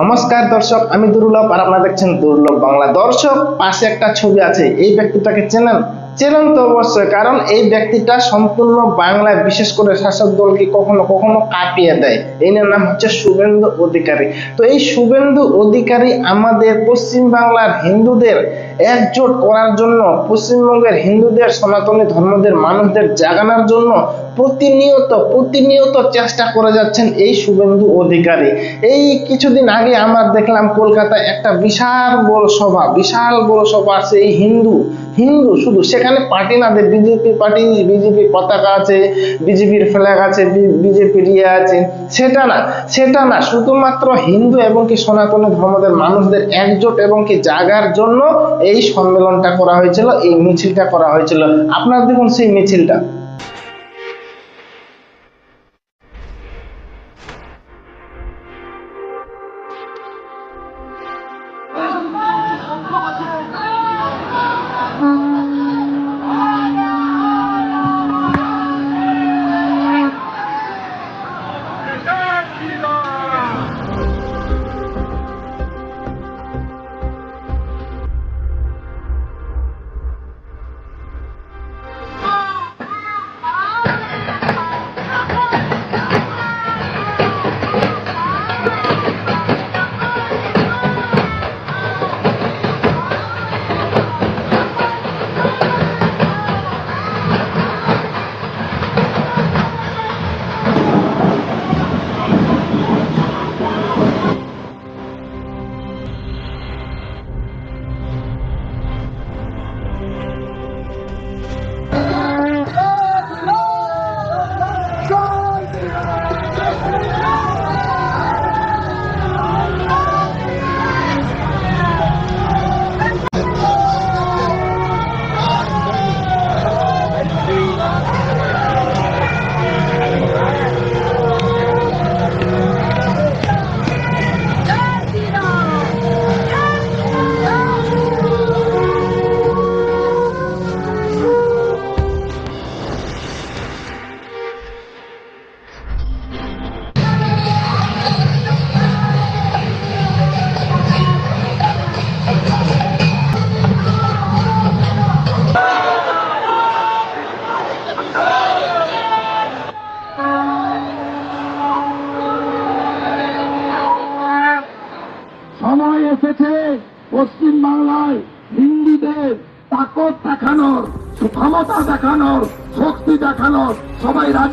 নমস্কার দর্শক, আমি দুর্লভ আর আপনারা দেখছেন দুর্লভ বাংলা। দর্শক, পাশে একটা ছবি আছে, এই ব্যক্তিটাকে চেনেন? চেনেন তো অবশ্যই, কারণ এই ব্যক্তিটা সম্পূর্ণ বাংলায় বিশেষ করে শাসক দলকে কখনো কখনো কাঁপিয়ে দেয়। এই নাম হচ্ছে শুভেন্দু অধিকারী। তো এই শুভেন্দু অধিকারী আমাদের পশ্চিম বাংলার হিন্দুদের একজোট করার জন্য, পশ্চিমবঙ্গের হিন্দুদের সনাতনী ধর্মদের মানুষদের জাগানোর জন্য প্রতিনিয়ত প্রতিনিয়ত চেষ্টা করে যাচ্ছেন এই শুভেন্দু অধিকারী। এই কিছুদিন আগে আমরা দেখলাম কলকাতায় একটা বিশাল বড় সভা, বিশাল বড় সভা আছে এই হিন্দু হিন্দু, শুধু সেখানে পার্টি না দেয় বিজেপি পার্টি বিজেপির পতাকা আছে বিজেপির ফ্ল্যাগ আছে বিজেপির ইয়ে আছে, সেটা না সেটা না, শুধুমাত্র হিন্দু এবং কি সনাতন ধর্মদের মানুষদের একজোট এবং কি জাগার জন্য এই সম্মেলনটা করা হয়েছিল, এই মিছিলটা করা হয়েছিল। আপনারা দেখুন সেই মিছিলটা।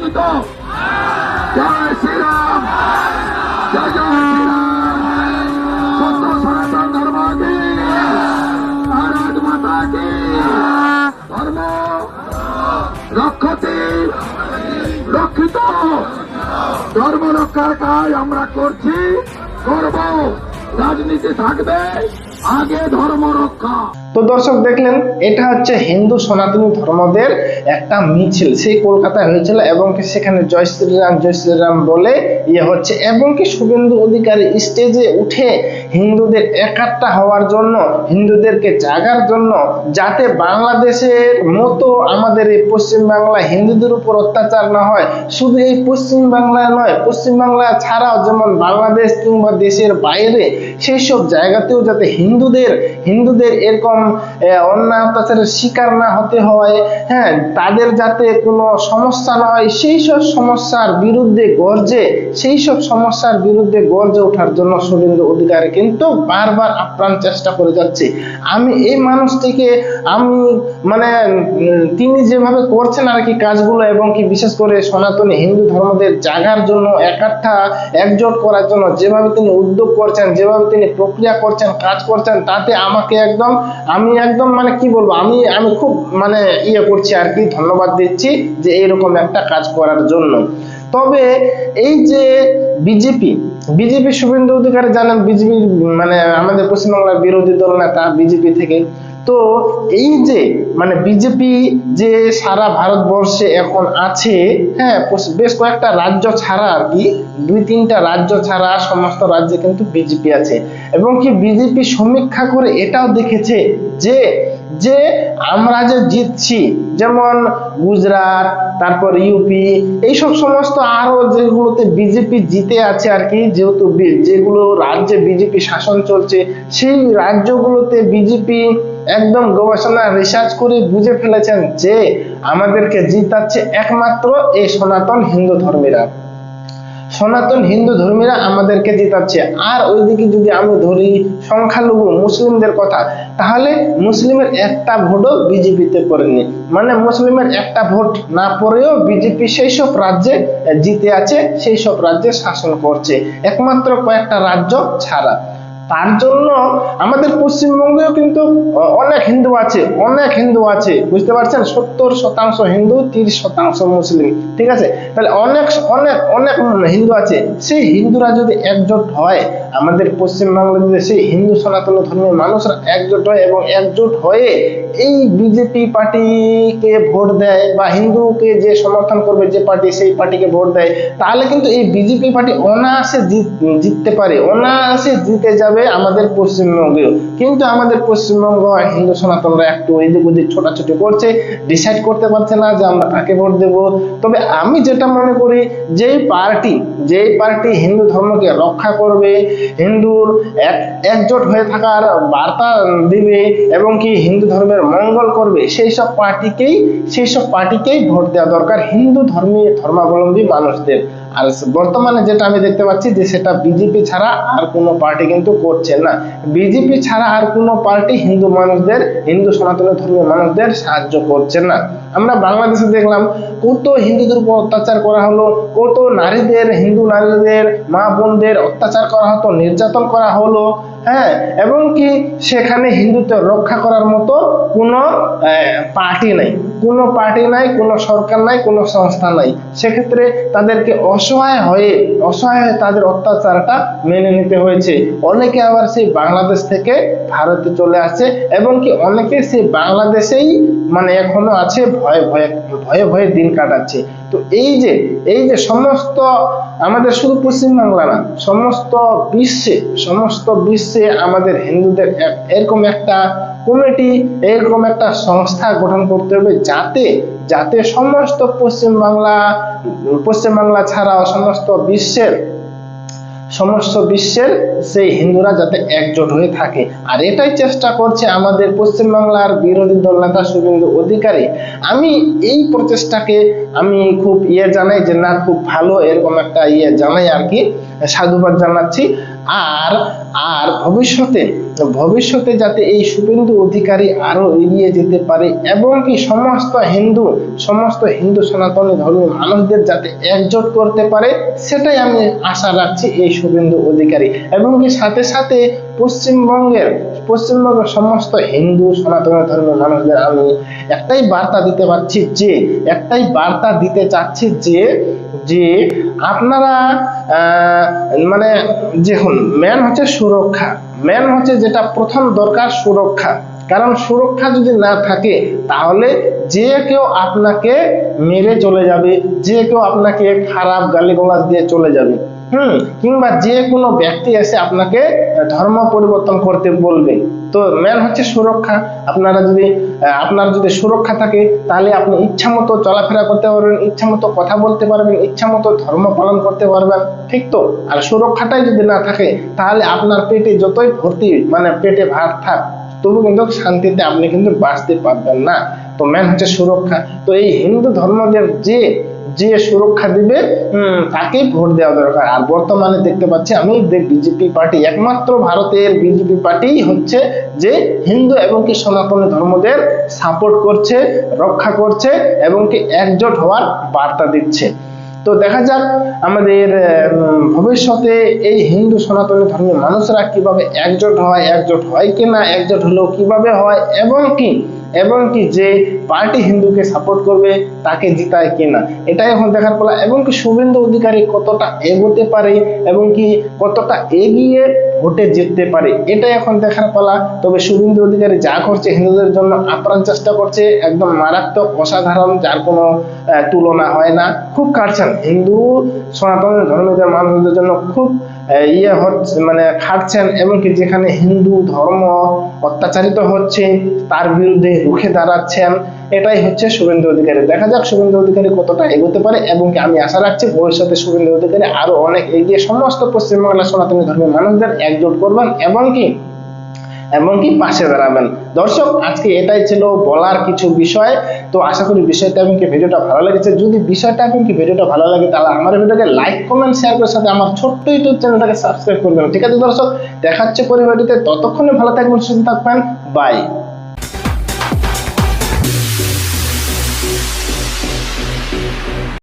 সবাই রাজি তো। জয় শ্রীরাম। জয় জয় শ্রীরাম। সত্য সনাতন ধর্ম কি? ভারত মাতা কি? ধর্ম রক্ষতি। রক্ষিত। ধর্ম রক্ষার কাজ আমরা করছি, করব। রাজনীতি থাকবে, আগে ধর্ম রক্ষা। তো দর্শক দেখলেন, এটা হচ্ছে হিন্দু সনাতনী ধর্মদের একটা মিছিল। সেই কলকাতায় হয়েছিল এবং কি সেখানে জয় শ্রীরাম জয় শ্রীরাম বলে ইয়ে হচ্ছে। এবং কি শুভেন্দু অধিকারী স্টেজে উঠে হিন্দুদের একাত্তা হওয়ার জন্য, হিন্দুদেরকে জাগার জন্য, যাতে বাংলাদেশের মতো আমাদের এই পশ্চিম বাংলা হিন্দুদের উপর অত্যাচার না হয়, শুধু এই পশ্চিম বাংলায় নয় পশ্চিম বাংলা ছাড়াও যেমন বাংলাদেশ কিংবা দেশের বাইরে সেই সব জায়গাতেও যাতে হিন্দুদের হিন্দুদের এরকম আহ, অন্যায় অত্যাচারের শিকার না হতে হয় হ্যাঁ তাদের যাতে কোনো সমস্যা না হয় সেই সব সমস্যার বিরুদ্ধে গর্জে সেই সব সমস্যার বিরুদ্ধে গর্জে ওঠার জন্য শুভেন্দু অধিকারী কিন্তু বারবার আপ্রাণ চেষ্টা করে যাচ্ছে। আমি এই মানুষটিকে আমি মানে তিনি যেভাবে করছেন আর কি কাজগুলো এবং কি বিশেষ করে সনাতনী হিন্দু ধর্মদের জাগার জন্য একাঠা একজোট করার জন্য যেভাবে তিনি উদ্যোগ করছেন যেভাবে তিনি প্রক্রিয়া করছেন কাজ করছেন তাতে আমাকে একদম আমি একদম মানে কি বলব, আমি আমি খুব মানে ইয়ে করছি আর কি, ধন্যবাদ দিচ্ছি যে এইরকম একটা কাজ করার জন্য। তবে এই যে বিজেপি বিজেপি শুভেন্দু অধিকারী জানেন, বিজেপি মানে আমাদের পশ্চিমবাংলার বিরোধী দল নেতা, বিজেপি থেকে তো এই যে মানে বিজেপি যে সারা ভারতবর্ষে এখন আছে হ্যাঁ বেশ কয়েকটা রাজ্য ছাড়া আর কি, দুই তিনটা রাজ্য ছাড়া সমস্ত রাজ্যে কিন্তু বিজেপি আছে। এবং কি বিজেপি সমীক্ষা করে এটাও দেখেছে যে যে আমরা যে জিতছি, যেমন গুজরাট, তারপর ইউপি এইসব সমস্ত আরও যেগুলোতে বিজেপি জিতে আছে আর কি, যেহেতু যেগুলো রাজ্যে বিজেপি শাসন চলছে, সেই রাজ্যগুলোতে বিজেপি একদম গবেষণা রিসার্চ করে বুঝে ফেলেছেন যে আমাদেরকে জিতাচ্ছে একমাত্র এই সনাতন হিন্দু ধর্মীরা। সনাতন হিন্দু ধর্মীরা আমাদেরকে জিতাচ্ছে। আর ওইদিকে যদি আমি ধরি সংখ্যালঘু মুসলিমদের কথা, তাহলে মুসলিমের একটা ভোটও বিজেপিতে পড়েনি। মানে মুসলিমের একটা ভোট না পড়েও বিজেপি সেই সব রাজ্যে জিতে আছে সেই সব রাজ্যে শাসন করছে। একমাত্র কয়েকটা রাজ্য ছাড়া। তার জন্য আমাদের পশ্চিমবঙ্গেও কিন্তু অনেক হিন্দু আছে, অনেক হিন্দু আছে। বুঝতে পারছেন? সত্তর শতাংশ হিন্দু, তিরিশ শতাংশ মুসলিম। ঠিক আছে? তাহলে অনেক অনেক অনেক হিন্দু আছে। সেই হিন্দুরা যদি একজোট হয়, আমাদের পশ্চিমবঙ্গে যদি সেই হিন্দু সনাতন ধর্মের মানুষরা একজোট হয় এবং একজোট হয়ে এই বিজেপি পার্টিকে ভোট দেয় বা হিন্দুকে যে সমর্থন করবে যে পার্টি, সেই পার্টিকে ভোট দেয়, তাহলে কিন্তু এই বিজেপি পার্টি অনায়াসে জিত- জিততে পারে, অনায়াসে জিতে যাবে আমাদের পশ্চিমবঙ্গেও কিন্তু আমাদের পশ্চিমবঙ্গ হিন্দু সনাতনরা একটু এদিক ওদিক ছোটাছুটি করছে ডিসাইড করতে পারছে না যে আমরা কাকে ভোট দেব। তবে আমি যেটা মনে করি, যেই পার্টি যেই পার্টি হিন্দু ধর্মকে রক্ষা করবে, হিন্দুর এক, একজোট হয়ে থাকার বার্তা দিবে এবং কি হিন্দু ধর্মের মঙ্গল করবে, সেই সব পার্টিকেই, সেই সব পার্টিকেই ভোট দেওয়া দরকার হিন্দু ধর্মী, ধর্মাবলম্বী মানুষদের। আর বর্তমানে যেটা আমি দেখতে পাচ্ছি যে সেটা বিজেপি ছাড়া আর কোনো পার্টি কিন্তু করছে না। বিজেপি ছাড়া আর কোনো পার্টি হিন্দু মানুষদের, হিন্দু সনাতন ধর্মের মানুষদের সাহায্য করছে না। আমরা বাংলাদেশে দেখলাম কত হিন্দুদের উপর অত্যাচার করা হলো, কত নারীদের, হিন্দু নারীদের, মা বোনদের অত্যাচার করা হতো, নির্যাতন করা হলো। হ্যাঁ এবং কি সেখানে হিন্দুত্ব রক্ষা করার মতো কোনো পার্টি নাই। কোনো পার্টি নাই, কোনো সরকার নাই, কোনো সংস্থা নাই। সেক্ষেত্রে তাদেরকে অসহায় হয়ে অসহায় হয়ে তাদের অত্যাচারটা মেনে নিতে হয়েছে। অনেকে আবার সেই বাংলাদেশ থেকে ভারতে চলে আসছে এবং কি অনেকে সেই বাংলাদেশেই মানে এখনও আছে, ভয়ে ভয়ে ভয়ে ভয়ে দিন কাটাচ্ছে। তো এই যে এই যে সমস্ত আমাদের শুধু পশ্চিমবাংলা না, সমস্ত বিশ্বে সমস্ত বিশ্বে আমাদের হিন্দুদের এরকম একটা কমিটি এরকম একটা সংস্থা গঠন করতে হবে যাতে যাতে সমস্ত পশ্চিমবাংলা পশ্চিমবাংলা ছাড়াও সমস্ত বিশ্বের সমস্ত বিশ্বের সেই হিন্দুরা যাতে একজোট হয়ে থাকে। আর এটাই চেষ্টা করছে আমাদের পশ্চিমবাংলার বিরোধী দল নেতা শুভেন্দু অধিকারী। আমি এই প্রচেষ্টাকে আমি খুব ইয়ে জানাই যে, না, খুব ভালো এরকম একটা ইয়ে জানাই আর কি। সাধুবাদ জানাচ্ছি। আর আর ভবিষ্যতে ভবিষ্যতে যাতে এই শুভেন্দু অধিকারী আরও এগিয়ে যেতে পারে এবং কি সমস্ত হিন্দু সমস্ত হিন্দু সনাতনী ধর্মীয় মানুষদের যাতে একজোট করতে পারে, সেটাই আমি আশা রাখছি এই শুভেন্দু অধিকারী। এবং কি সাথে সাথে পশ্চিমবঙ্গের পশ্চিমবঙ্গের সমস্ত হিন্দু সনাতনী ধর্মের মানুষদের আমি একটাই বার্তা দিতে পারছি যে, একটাই বার্তা দিতে চাচ্ছি যে যে আপনারা মানে দেখুন মেন হচ্ছে সুরক্ষা। মেন হচ্ছে যেটা প্রথম দরকার সুরক্ষা। কারণ সুরক্ষা যদি না থাকে, তাহলে যে কেউ আপনাকে মেরে চলে যাবে, যে কেউ আপনাকে খারাপ গালিগালাজ দিয়ে চলে যাবে। হুম, কিংবা যে কোনো ব্যক্তি এসে আপনাকে ধর্ম পরিবর্তন করতে বলবে। তো মেন হচ্ছে সুরক্ষা। আপনারা যদি আপনার যদি সুরক্ষা থাকে, তাহলে আপনি ইচ্ছা মতো চলাফেরা করতে পারবেন ইচ্ছা মতো কথা বলতে পারবেন ইচ্ছা মতো ধর্ম পালন করতে পারবেন। ঠিক তো? আর সুরক্ষাটাই যদি না থাকে, তাহলে আপনার পেটে যতই ভর্তি মানে পেটে ভাত থাক, তবু কিন্তু শান্তিতে আপনি কিন্তু বাঁচতে পারবেন না। তো মেন হচ্ছে সুরক্ষা। তো এই হিন্দু ধর্মদের যে যে সুরক্ষা দিবে তাকেই ভোট দেওয়া দরকার। আর বর্তমানে দেখতে পাচ্ছি আমি বিজেপি পার্টি, একমাত্র ভারতের বিজেপি পার্টি হচ্ছে যে হিন্দু এবং কি সনাতনী ধর্মদের সাপোর্ট করছে, রক্ষা করছে এবং কি একজোট হওয়ার বার্তা দিচ্ছে। তো দেখা যাক আমাদের ভবিষ্যতে এই হিন্দু সনাতনী ধর্মের মানুষরা কীভাবে একজোট হয় একজোট হয় কিনা, একজোট হলেও কীভাবে হয় এবং কি এবং কি যে পার্টি হিন্দুকে সাপোর্ট করবে, তাকে জিতায় কিনা, এটাই এখন দেখার পালা। এবং কি শুভেন্দু অধিকারী কতটা এগোতে পারে এবং কি কতটা এগিয়ে ভোটে জিততে পারে, এটাই এখন দেখার পালা। তবে শুভেন্দু অধিকারী যা করছে, হিন্দুদের জন্য আপ্রাণ চেষ্টা করছে, একদম মারাত্মক অসাধারণ, যার কোনো তুলনা হয় না। খুব কাটছেন। হিন্দু, সনাতন ধর্মীয় মানুষদের জন্য খুব ইয়ে হচ্ছে মানে খাটছেন, এমনকি যেখানে হিন্দু ধর্ম অত্যাচারিত হচ্ছে, তার বিরুদ্ধে রুখে দাঁড়াচ্ছেন, এটাই হচ্ছে শুভেন্দু অধিকারী। দেখা যাক শুভেন্দু অধিকারী কতটা এগোতে পারে, এবং কি আমি আশা রাখছি ভবিষ্যতে শুভেন্দু অধিকারী আরও অনেক এগিয়ে, সমস্ত পশ্চিমবাংলার সনাতনী ধর্মের মানুষদের একজোট করবেন, এবং কি এবং কি পাশে দাঁড়াবেন। দর্শক, আজকে এটাই ছিল বলার কিছু বিষয়। তো আশা করি বিষয়টা এমনকি ভিডিওটা ভালো লেগেছে। যদি বিষয়টা এমনকি ভিডিওটা ভালো লাগে, তাহলে আমার ভিডিওকে লাইক কমেন্ট শেয়ার করার সাথে আমার ছোট্ট ইউটিউব চ্যানেলটাকে সাবস্ক্রাইব করবেন ঠিক আছে দর্শক, দেখাচ্ছে পরিবারটিতে। ততক্ষণে ভালো থাকবেন, সুস্থ থাকবেন। বাই